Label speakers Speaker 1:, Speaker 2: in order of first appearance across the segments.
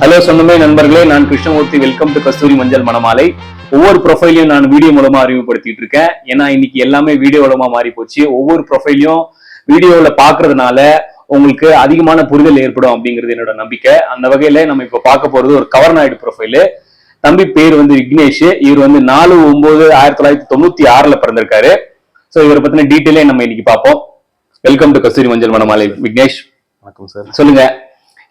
Speaker 1: Hello சொந்தமே நண்பர்களே நான் கிருஷ்ணமூர்த்தி. வெல்கம் டு கஸ்தூரி மஞ்சள் மணமாலை ஒவ்வொரு ப்ரொஃபைலையும் நான் வீடியோ மூலமா அறிமுகப்படுத்திட்டு இருக்கேன். ஏன்னா இன்னைக்கு எல்லாமே வீடியோ மூலமா மாறி போச்சு. ஒவ்வொரு ப்ரொஃபைலையும் வீடியோல பாக்குறதுனால உங்களுக்கு அதிகமான புரிதல் ஏற்படும் அப்படிங்கிறது என்னோட நம்பிக்கை. அந்த வகையில நம்ம இப்ப பார்க்க போறது ஒரு கவர் நாயுடு ப்ரொஃபைலு தம்பி பேர் வந்து விக்னேஷ். இவர் வந்து நாலு ஒன்பது ஆயிரத்தி தொள்ளாயிரத்தி தொண்ணூத்தி ஆறுல பிறந்திருக்காரு. ஸோ இவரை பத்தின டீட்டெயிலே நம்ம இன்னைக்கு பார்ப்போம். வெல்கம் டு கஸ்தூரி மஞ்சள் மணமாலை விக்னேஷ்.
Speaker 2: வணக்கம் சார்.
Speaker 1: சொல்லுங்க.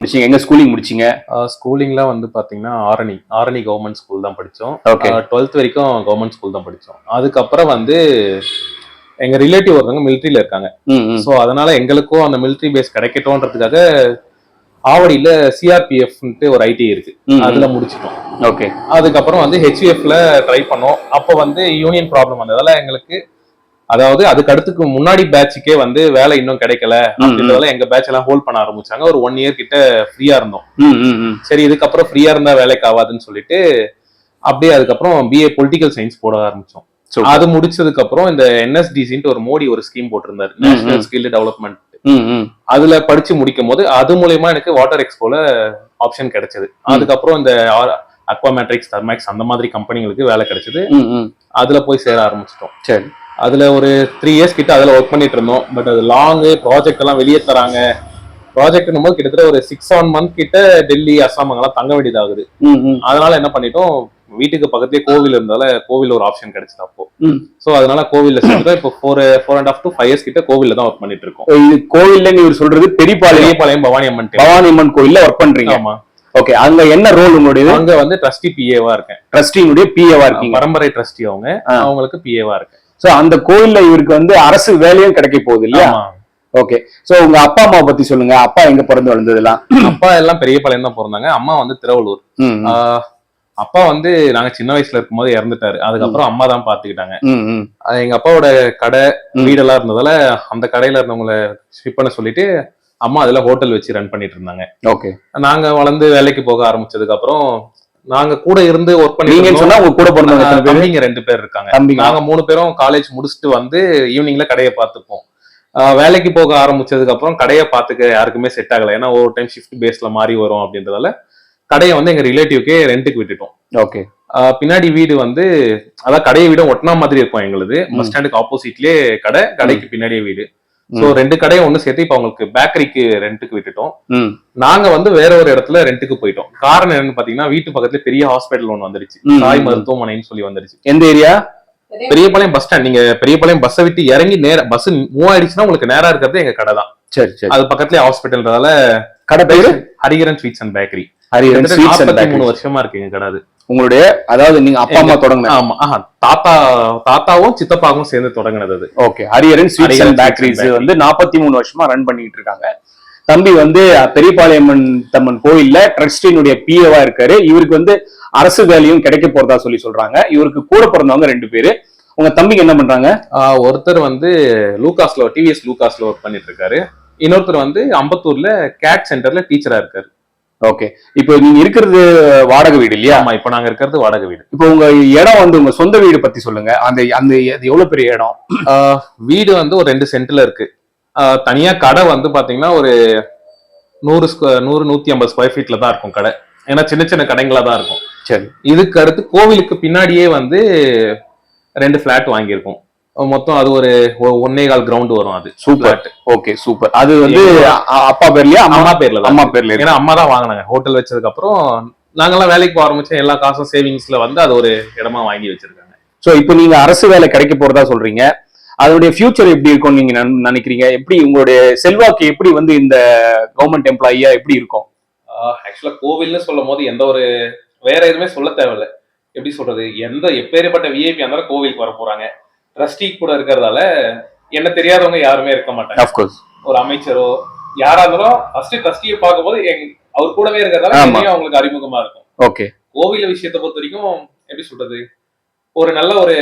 Speaker 1: முடிச்சீங்க? எங்க ஸ்கூலிங் முடிச்சீங்க?
Speaker 2: ஸ்கூலிங்ல வந்து பாத்தீங்கன்னா ஆரணி ஆரணி கவர்மெண்ட் ஸ்கூல் தான் படிச்சோம்.
Speaker 1: Okay.
Speaker 2: டுவெல்த் வரைக்கும் கவர்மெண்ட் ஸ்கூல் தான் படிச்சோம். அதுக்கப்புறம் வந்து எங்க ரிலேட்டிவ் ஒருத்தவங்க மிலிட்ரியில இருக்காங்க. ஸோ அதனால எங்களுக்கும் அந்த மிலிட்ரி பேஸ் கிடைக்கட்டும்ன்றதுக்காக ஆவடியில சிஆர்பிஎஃப்ன்ட்டு ஒரு ஐடி இருக்கு.
Speaker 1: ம், ம்.
Speaker 2: அதுல முடிச்சிட்டோம்.
Speaker 1: ஓகே
Speaker 2: அதுக்கப்புறம் வந்து ஹெச்விஎஃப்ல ட்ரை பண்ணோம். அப்போ வந்து யூனியன் ப்ராப்ளம் வந்ததால எங்களுக்கு அதாவது அதுக்கு அடுத்துக்கு முன்னாடி பேட்சுக்கே வந்து வேலை இன்னும் கிடைக்கல அப்படின்றதால எங்க பேட்ச் எல்லாம் ஹோல்ட் பண்ண ஆரம்பிச்சாங்க. ஒரு ஒன் இயர் கிட்ட ஃப்ரீயா இருந்தோம். சரி இதுக்கப்புறம் ஃப்ரீயா இருந்தா வேலைக்கு ஆகாதுன்னு சொல்லிட்டு அப்படியே அதுக்கப்புறம் பிஏ பொலிட்டிக்கல் சயின்ஸ் போட ஆரம்பிச்சோம். அது முடிச்சதுக்கு அப்புறம் இந்த என்எஸ்டிசின்ட்டு ஒரு மோடி ஒரு ஸ்கீம் போட்டிருந்தாரு. National skill development. அதுல படிச்சு முடிக்கும் போது அது மூலயமா எனக்கு வாட்டர் எக்ஸ்போல ஆப்ஷன் கிடைச்சது. அதுக்கப்புறம் இந்த அக்வாமேட்ரிக்ஸ் தர்மேக்ஸ் அந்த மாதிரி கம்பெனிகளுக்கு வேலை கிடைச்சது. அதுல போய் சேர ஆரம்பிச்சிட்டோம்.
Speaker 1: சரி.
Speaker 2: அதுல ஒரு த்ரீ இயர்ஸ் கிட்ட அதுல ஒர்க் பண்ணிட்டு இருந்தோம். பட் அது லாங்கு ப்ராஜெக்ட் எல்லாம் வெளியே தராங்க. ப்ராஜெக்ட் போது கிட்டத்தட்ட ஒரு சிக்ஸ் செவன் மந்த் கிட்ட டெல்லி அஸ்ஸாம் அங்கெல்லாம் தங்க வேண்டியதாகுது. அதனால என்ன பண்ணிட்டோம்? வீட்டுக்கு பக்கத்துலயே கோவில் இருந்தால கோவில் ஒரு ஆப்ஷன் கிடைச்சது அப்போ. சோ அதனால கோவில்ல சேர்ந்துட்டோம் இப்போ four four and half to five years கிட்ட கோவில்ல தான் ஒர்க் பண்ணிட்டு இருக்கோம்.
Speaker 1: இது கோவில்ல நீங்க சொல்றது பெரியபாளையம்.
Speaker 2: பெரியபாளையம் பவானி அம்மன்.
Speaker 1: பவானி அம்மன் கோவில்ல ஒர்க் பண்றீங்க.
Speaker 2: ஆமா.
Speaker 1: ஓகே அங்க என்ன ரோல் உங்களுடைய
Speaker 2: அங்க வந்து ட்ரஸ்டி பிஏவா இருக்கேன்.
Speaker 1: ட்ரஸ்டினுடைய பிஏவா இருக்கீங்க.
Speaker 2: பரம்பரை ட்ரஸ்டி அவங்க. அவங்களுக்கு பிஏவா இருக்கேன்.
Speaker 1: சோ அந்த கோவில்ல இவருக்கு வந்து அரசு வேலையும் கிடைக்க போகுது இல்லையா. ஓகே சோ உங்க அப்பா அம்மாவை பத்தி சொல்லுங்க. அப்பா எங்க பிறந்து வளர்ந்ததெல்லாம்?
Speaker 2: அப்பா எல்லாம் பெரியபாளையம் தான் பிறந்தாங்க. அம்மா வந்து திருவள்ளூர். அப்பா வந்து நாங்க சின்ன வயசுல இருக்கும்போது இறந்துட்டாரு. அதுக்கப்புறம் அம்மா தான் பாத்துக்கிட்டாங்க. எங்க அப்பாவோட கடை. வீடெல்லாம் இருந்ததால அந்த கடையில இருந்தவங்கள ஷிப் பண்ண சொல்லிட்டு அம்மா அதுல ஹோட்டல் வச்சு ரன் பண்ணிட்டு இருந்தாங்க.
Speaker 1: ஓகே
Speaker 2: நாங்க வளர்ந்து வேலைக்கு போக ஆரம்பிச்சதுக்கு அப்புறம் நாங்க கூட இருந்து ஒர்க் பண்ணி
Speaker 1: சொன்னா உங்க கூட பிறந்தவங்க
Speaker 2: தம்பிங்க ரெண்டு பேர் இருக்காங்க. நாங்க மூணு பேரும் காலேஜ் முடிச்சுட்டு வந்து ஈவினிங்ல கடையை பார்த்துப்போம். வேலைக்கு போக ஆரம்பிச்சதுக்கு அப்புறம் கடையை பார்த்துக்க யாருக்குமே செட் ஆகல. ஏன்னா ஒவ்வொரு டைம் ஷிஃப்ட் பேஸ்ல மாறி வரும் அப்படின்றதால கடையை வந்து எங்க ரிலேட்டிவ்க்கே ரெண்டுக்கு விட்டுட்டோம்.
Speaker 1: ஓகே
Speaker 2: பின்னாடி வீடு வந்து அதான் கடையை வீடும் ஒட்டினா மாதிரி இருக்கும் எங்களுது. பஸ் ஸ்டாண்டுக்கு ஆப்போசிட்லயே கடை கடைக்கு பின்னாடியே வீடு. சோ ரெண்டு கடையை ஒண்ணு சேர்த்து இப்ப அவங்களுக்கு பேக்கரிக்கு ரெண்டுக்கு விட்டுட்டோம். நாங்க வந்து வேற ஒரு இடத்துல ரெண்டுக்கு போயிட்டோம். காரணம் என்னன்னு பாத்தீங்கன்னா வீட்டு பக்கத்துல பெரிய ஹாஸ்பிட்டல் ஒண்ணு வந்துருச்சு. தாய் மருத்துவமனைன்னு சொல்லி வந்துருச்சு.
Speaker 1: எந்த ஏரியா?
Speaker 2: பெரியபாளையம் பஸ் ஸ்டாண்ட் நீங்க பெரியபாளையம் பஸ்ஸை விட்டு இறங்கி நேர பஸ் மூவ் ஆயிடுச்சுன்னா உங்களுக்கு நேரா இருக்கிறது எங்க கடை தான்.
Speaker 1: சரி சரி.
Speaker 2: அது பக்கத்துலயே ஹாஸ்பிட்டல்ன்றதால
Speaker 1: கடை பேரு?
Speaker 2: Harikaran sweets and bakery
Speaker 1: Hariharan sweets and
Speaker 2: நாற்பத்தி மூணு
Speaker 1: பேக்கரி
Speaker 2: வருஷமா இருக்கு எங்க கடை அது.
Speaker 1: உங்களுடைய அதாவது நீங்க அப்பா அம்மா தொடங்கின
Speaker 2: ஆமா தாத்தா தாத்தாவும் சித்தப்பாவும் சேர்ந்து தொடங்கினது. அது
Speaker 1: okay Hariharan sweets and bakeries. வந்து நாற்பத்தி மூணு வருஷமா ரன் பண்ணிட்டு இருக்காங்க. தம்பி வந்து பெரியபாளையம்மன் தம்மன் கோயில்ல ட்ரஸ்டினுடைய பிஏவா இருக்காரு. இவருக்கு வந்து அரசு வேலையும் கிடைக்க போறதா சொல்லி சொல்றாங்க. இவருக்கு கூட பிறந்தவங்க ரெண்டு பேரு. உங்க தம்பிக்கு என்ன பண்றாங்க?
Speaker 2: ஒருத்தர் வந்து லூகாஸ்ல டிவிஎஸ் லூகாஸ்ல ஒர்க் பண்ணிட்டு இருக்காரு. இன்னொருத்தர் வந்து அம்பத்தூர்ல கேட் சென்டர்ல டீச்சரா இருக்காரு.
Speaker 1: ஓகே இப்போ நீங்க இருக்கிறது வாடகை வீடு இல்லையா?
Speaker 2: ஆமா இப்ப நாங்க இருக்கிறது வாடகை வீடு.
Speaker 1: இப்போ உங்க இடம் வந்து உங்க சொந்த வீடு பத்தி சொல்லுங்க. அந்த அந்த எவ்வளவு பெரிய இடம்?
Speaker 2: வீடு வந்து ஒரு ரெண்டு சென்ட்ல இருக்கு. தனியா கடை வந்து பாத்தீங்கன்னா ஒரு நூறு ஸ்கொ- நூறு நூத்தி ஐம்பது ஸ்கொயர் ஃபீட்ல தான் இருக்கும் கடை. ஏன்னா சின்ன சின்ன கடைங்களா தான் இருக்கும்.
Speaker 1: சரி.
Speaker 2: இதுக்கு அடுத்து கோவிலுக்கு பின்னாடியே வந்து ரெண்டு ஃபிளாட் வாங்கியிருக்கோம். மொத்தம் அது ஒரு ஒன்னே கால் கிரவுண்ட் வரும் அது.
Speaker 1: சூப்பர். ஓகே சூப்பர் அது வந்து அப்பா பேர்லயா அம்மா?
Speaker 2: பேர்ல
Speaker 1: அம்மா பேர்ல
Speaker 2: ஏன்னா அம்மா தான் வாங்கினாங்க. ஹோட்டல் வச்சதுக்கு அப்புறம் நாங்கெல்லாம் வேலைக்கு போக ஆரம்பிச்சோம். எல்லா காசும் சேவிங்ஸ்ல வந்து அது ஒரு இடமா வாங்கி வச்சிருக்காங்க.
Speaker 1: சோ இப்போ நீங்க அரசு வேலை கிடைக்க போறதா சொல்றீங்க. அதனுடைய ஃபியூச்சர் எப்படி இருக்கும்னு நீங்க நன்- நினைக்கிறீங்க? எப்படி உங்களுடைய செல்வாக்கு எப்படி வந்து இந்த கவர்மெண்ட் எம்ப்ளாயியா எப்படி இருக்கும்?
Speaker 2: ஆக்சுவலா கோவில்னு சொல்லும் போது எந்த ஒரு வேற எதுவுமே சொல்ல தேவையில்ல. எப்படி சொல்றது? எந்த எப்பேற்பட்ட விஐபி இருந்தாலும் கோவிலுக்கு வர போறாங்க. ட்ரஸ்டி கூட இருக்கிறதால என்ன தெரியாதவங்க யாருமே இருக்க மாட்டாங்க. ஒரு அமைச்சரோ யாரா இருந்தாலும் ஃபர்ஸ்ட் ட்ரஸ்டியை பார்க்கும்போது அவர் கூடவே இருக்கிறதால அவங்களுக்கு அறிமுகமா இருக்கும்.
Speaker 1: ஓகே
Speaker 2: கோவில் விஷயத்தை பொறுத்த வரைக்கும் எப்படி சொல்றது? ஒரு நல்ல ஒரு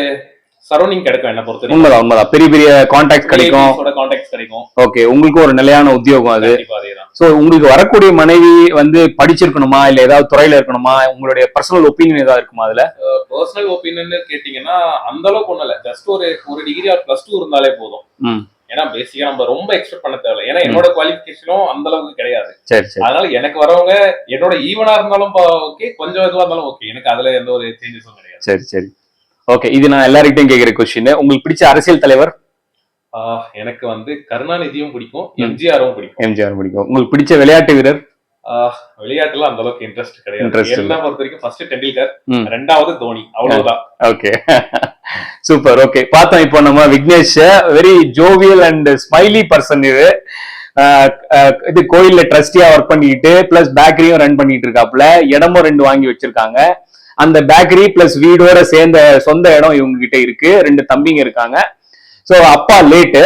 Speaker 2: சரௌண்டிங் கிடைக்கும் என்ன பொறுத்த
Speaker 1: உண்மைதான் உண்மைதான். பெரிய பெரிய கான்டாக்ட் கிடைக்கும்.
Speaker 2: கான்டாக்ட் கிடைக்கும்.
Speaker 1: ஓகே உங்களுக்கு ஒரு நிலையான உத்தியோகம் அது. சோ உங்களுக்கு வரக்கூடிய மனைவி வந்து படிச்சிருக்கணுமா? இல்ல ஏதாவது துறையில இருக்கணுமா? உங்களுடைய பர்சனல் ஒப்பீனியன் ஏதாவது இருக்குமா அதுல?
Speaker 2: பர்சனல் ஒப்பீனியன் கேட்டீங்கன்னா அந்த அளவுக்கு ஒண்ணும் இல்ல. ஜஸ்ட் ஒரு ஒரு டிகிரி ஆர் பிளஸ் டூ இருந்தாலே போதும். ஏன்னா பேசிக்கா நம்ம ரொம்ப எக்ஸ்பெக்ட் பண்ண தேவையில்ல. ஏன்னா என்னோட குவாலிஃபிகேஷனும் அந்த அளவுக்கு கிடையாது.
Speaker 1: சரி சரி.
Speaker 2: அதனால எனக்கு வரவங்க என்னோட ஈவனா இருந்தாலும் ஓகே கொஞ்சம் இதுவா இருந்தாலும் ஓகே எனக்கு அதுல எந்த ஒரு சேஞ்சஸும் கிடையாது.
Speaker 1: சரி சரி. ஓகே இது நான் எல்லார்கிட்டையும் கேட்கிற கொஸ்டின் உங்களுக்கு பிடிச்ச அரசியல் தலைவர்?
Speaker 2: எனக்கு வந்து கருணாநிதியும் பிடிக்கும் எம்ஜிஆரும் பிடிக்கும்.
Speaker 1: எம்ஜிஆர் பிடிக்கும். உங்களுக்கு பிடிச்ச விளையாட்டு வீரர்?
Speaker 2: விளையாட்டுல அந்த அளவுக்கு இன்ட்ரெஸ்ட் கிடையாது. என்ன பொறுத்த வரைக்கும் ஃபர்ஸ்ட் டெண்டுல்கர். ரெண்டாவது தோனி அவ்வளவுதான்.
Speaker 1: ஓகே சூப்பர் ஓகே பார்த்தோம் இப்போ நம்ம Vignesh. Very jovial and smiley person இது. இது கோயில்ல ட்ரஸ்டியா ஒர்க் பண்ணிட்டு பிளஸ் பேக்கரியும் ரன் பண்ணிட்டு இருக்காப்ல இடமும் ரெண்டு வாங்கி வச்சிருக்காங்க. அந்த பேக்கரி பிளஸ் வீடோட சேர்ந்த சொந்த இடம் இவங்க கிட்ட இருக்கு. ரெண்டு தம்பிங்க இருக்காங்க. சோ அப்பா லேட்டு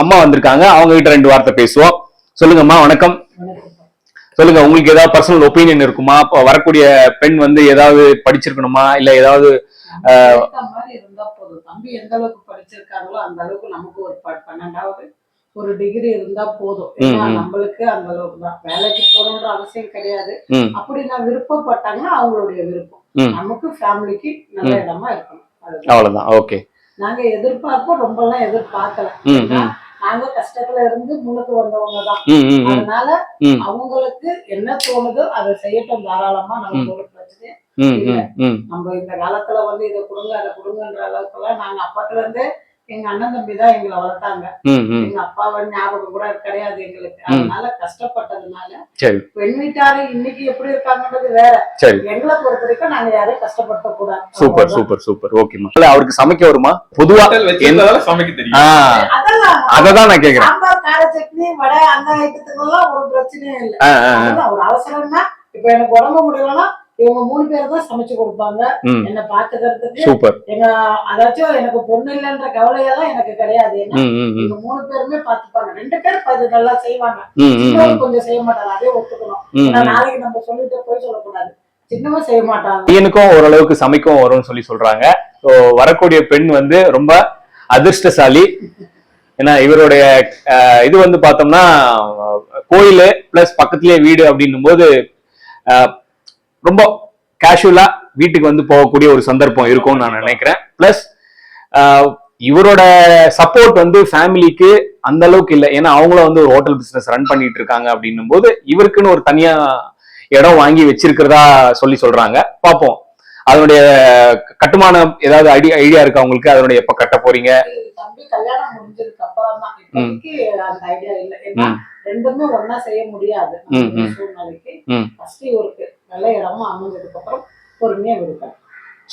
Speaker 1: அம்மா வந்திருக்காங்க அவங்க கிட்ட ரெண்டு வார்த்தை பேசுவோம் சொல்லுங்கம்மா வணக்கம் சொல்லுங்க உங்களுக்கு ஏதாவது பர்சனல் ஒப்பீனியன் இருக்குமா அப்ப வரக்கூடிய பெண் வந்து ஏதாவது படிச்சிருக்கணுமா இல்ல ஏதாவது
Speaker 3: தம்பி எந்த அளவுக்கு படிச்சிருக்காங்களோ அந்த அளவுக்கு நமக்கு ஒரு பன்னெண்டாவது ஒரு டிகிரி இருந்தா போதும். நம்மளுக்கு அந்த அளவுக்கு தான் வேலைக்கு போகணுன்ற அவசியம் கிடையாது அப்படி நான் விருப்பப்பட்டாங்கன்னா அவங்களுடைய விருப்பம். நமக்கு ஃபேமிலிக்கு நல்ல. இடமா இருக்கணும்.
Speaker 1: அவ்வளவுதான் ஓகே
Speaker 3: நாங்க எதிர்பார்ப்போம் ரொம்ப எல்லாம் எதிர்பார்க்கல நாங்க கஷ்டத்துல இருந்து முன்னுக்கு வந்தவங்க தான் அதனால. அவங்களுக்கு என்ன தோணுதோ அதை செய்யட்டும் தாராளமா. நமக்கு ஒரு பிரச்சனை நம்ம இந்த காலத்துல வந்து இதை கொடுங்க அதை கொடுங்கன்ற அளவுக்கு எல்லாம் நாங்க அப்பத்துல இருந்தே எங்க அண்ணன் தம்பி தான் எங்களை வளர்த்தாங்க. எங்க அப்பாவை ஞாபகம் கூட கிடையாது எங்களுக்கு. அதனால கஷ்டப்பட்டதுனால
Speaker 1: சரி.
Speaker 3: பெண் வீட்டாரு இன்னைக்கு எப்படி இருக்காங்கன்றது வேற.
Speaker 1: சரி.
Speaker 3: எங்களை பொறுத்த வரைக்கும் நாங்க யாரையும் கஷ்டப்படுத்த கூடாது
Speaker 1: சூப்பர் சூப்பர். சூப்பர் ஓகேமா இல்ல அவருக்கு சமைக்க வருமா? பொதுவா
Speaker 2: சமைக்க தெரியும்.
Speaker 1: அததான் நான் கேக்குறேன்.
Speaker 3: சாம்பார் கார சட்னி வடை அந்த ஐட்டத்துக்கெல்லாம் ஒரு பிரச்சனையும் இல்லை. ஒரு அவசரம்னா இப்ப எனக்கு உடம்பு முடியலன்னா இவங்க மூணு பேர் தான் சமைச்சு கொடுப்பாங்க. என்ன பாத்துக்கிறதுக்கு
Speaker 1: சூப்பர்.
Speaker 3: எங்க அதாச்சும் எனக்கு பொண்ணு இல்லைன்ற கவலையெல்லாம் எனக்கு கிடையாது. இவங்க மூணு பேருமே பாத்துப்பாங்க ரெண்டு பேர் அது நல்லா செய்வாங்க. கொஞ்சம் செய்ய மாட்டாங்க அதே ஒத்துக்கணும். நாளைக்கு நம்ம சொல்லிட்டு போய் சொல்லக்கூடாது. சின்னவன் செய்ய மாட்டாங்க
Speaker 1: பையனுக்கும் ஓரளவுக்கு சமைக்கவும் வரும்னு சொல்லி சொல்றாங்க. ஸோ வரக்கூடிய பெண் வந்து ரொம்ப அதிர்ஷ்டசாலி. ஏன்னா இவருடைய இது வந்து பார்த்தோம்னா கோயில் பிளஸ் பக்கத்துலயே வீடு அப்படின்னும் போது ரொம்ப கேஷுவலா வீட்டுக்கு வந்து போகக்கூடிய ஒரு சந்தர்ப்பம் இருக்கும்னு நான் நினைக்கிறேன். பிளஸ் இவரோட சப்போர்ட் வந்து ஃபேமிலிக்கு அந்த அளவுக்கு இல்லை. ஏன்னா அவங்களும் வந்து ஒரு ஹோட்டல் பிசினஸ் ரன் பண்ணிட்டு இருக்காங்க அப்படின்னும் போது இவருக்குன்னு ஒரு தனியா இடம் வாங்கி வச்சிருக்கிறதா சொல்லி சொல்றாங்க. பார்ப்போம். அதனுடைய கட்டுமானம் ஏதாவது ஐடி ஐடியா இருக்கா உங்களுக்கு? அதனுடைய எப்ப கட்ட போறீங்க.
Speaker 3: ரெண்டுமே ஒண்ணா செய்ய முடியாது.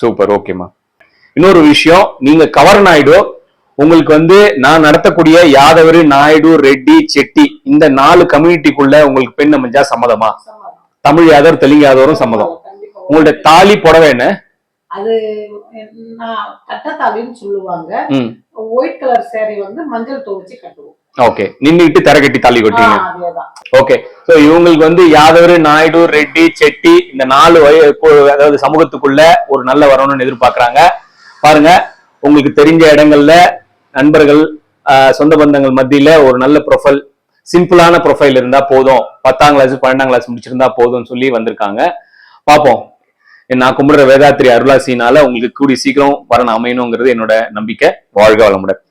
Speaker 1: சூப்பர் ஓகேம்மா இன்னொரு விஷயம் நீங்க கவர் நாயுடு. உங்களுக்கு வந்து நான் நடத்தக்கூடிய யாதவர் நாயுடு ரெட்டி செட்டி இந்த நாலு கம்யூனிட்டிக்குள்ள உங்களுக்கு பெண் அமைஞ்சா சம்மதமா. தமிழ் யாதவர் தெலுங்கு யாதவரும் சம்மதம். உங்களுடைய தாலி புடவை என்ன?
Speaker 3: அது நான் கட்டத்தாலின்னு சொல்லுவாங்க. ஒயிட் கலர் saree வந்து மஞ்சள் துவச்சி கட்டுவோம்.
Speaker 1: ஓகே நின்னுட்டு தர கட்டி தாலி கொட்டீங்க ஓகே சோ இவங்களுக்கு வந்து யாதவர் நாயுடு ரெட்டி செட்டி இந்த நாலு அதாவது சமூகத்துக்குள்ள ஒரு நல்ல வரணும்னு எதிர்பார்க்கறாங்க. பாருங்க உங்களுக்கு தெரிஞ்ச இடங்கள்ல நண்பர்கள் சொந்த பந்தங்கள் மத்தியில ஒரு நல்ல ப்ரொஃபைல் சிம்பிளான ப்ரொஃபைல் இருந்தா போதும். பத்தாம் கிளாஸ் பன்னெண்டாம் கிளாஸ் முடிச்சிருந்தா போதும்னு சொல்லி வந்திருக்காங்க. பார்ப்போம் நான் கும்பிடுற வேதாத்திரி அருளாசினால உங்களுக்கு கூடி சீக்கிரம் வரணும் அமையணுங்கிறது என்னோட நம்பிக்கை. வாழ்க வளமுடன்.